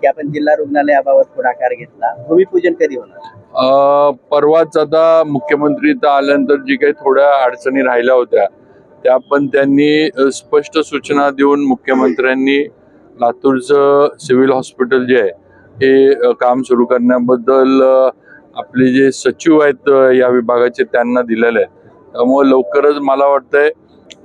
की आपण जिल्हा रुग्णालयाबाबत पुढाकार घेतला. भूमिपूजन कधी होणार? परवाच आता मुख्यमंत्री आल्यानंतर जी काही थोड्या अडचणी राहिल्या होत्या त्या पण त्यांनी स्पष्ट सूचना देऊन मुख्यमंत्र्यांनी लातूरचं सिव्हिल हॉस्पिटल जे आहे हे काम सुरू करण्याबद्दल आपले जे सचिव आहेत या विभागाचे त्यांना दिलेले आहेत. त्यामुळे लवकरच मला वाटतंय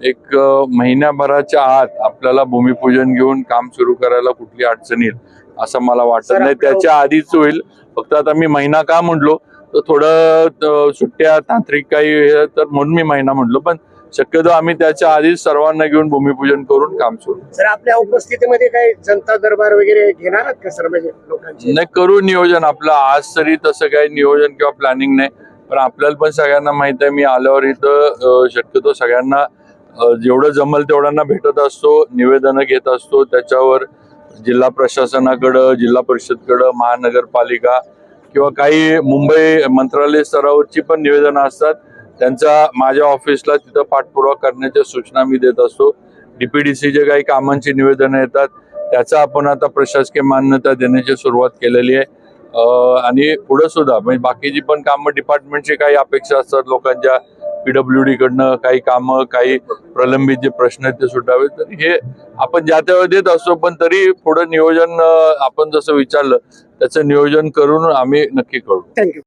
एक महिन्याभराच्या आत आपल्याला भूमिपूजन घेऊन काम सुरू करायला कुठली अडचण येईल. असं मला वाटत नाही. त्याच्या आधीच होईल. फक्त आता मी महिना का म्हटलो तर थोडं सुट्ट्या तांत्रिक काही तर म्हणून मी महिना म्हटलो. पण शक्यतो आम्ही त्याच्या आधीच सर्वांना घेऊन भूमिपूजन करून काम सुरू. सर आपल्या उपस्थितीमध्ये काही जनता दरबार वगैरे घेणार आहात का सर? म्हणजे लोकांचे? नाही करू नियोजन. आपलं आज तरी तसं काही नियोजन किंवा प्लॅनिंग नाही. पण आपल्याला पण सगळ्यांना माहीत आहे मी आल्यावर इथं शक्यतो सगळ्यांना जेवढं जमल तेवढ्यांना भेटत असतो निवेदनं घेत असतो. त्याच्यावर जिल्हा प्रशासनाकडं जिल्हा परिषदकडं महानगरपालिका किंवा काही मुंबई मंत्रालय स्तरावरची पण निवेदनं असतात. त्यांचा माझ्या ऑफिसला तिथं पाठपुरावा करण्याच्या सूचना मी देत असतो. डीपीडीसी जे काही कामांची निवेदनं येतात त्याचा आपण आता प्रशासकीय मान्यता देण्याची सुरुवात केलेली आहे. आणि पुढे सुद्धा म्हणजे बाकीची पण कामं डिपार्टमेंटची काही अपेक्षा असतात लोकांच्या पीडब्ल्यू डी कडनं काही कामं काही प्रलंबित जे प्रश्न आहेत ते सुटावे तर हे आपण ज्या त्यावेळी देत असतो पण तरी पुढं नियोजन आपण जसं विचारलं त्याचं नियोजन करून आम्ही नक्की करू. थँक्यू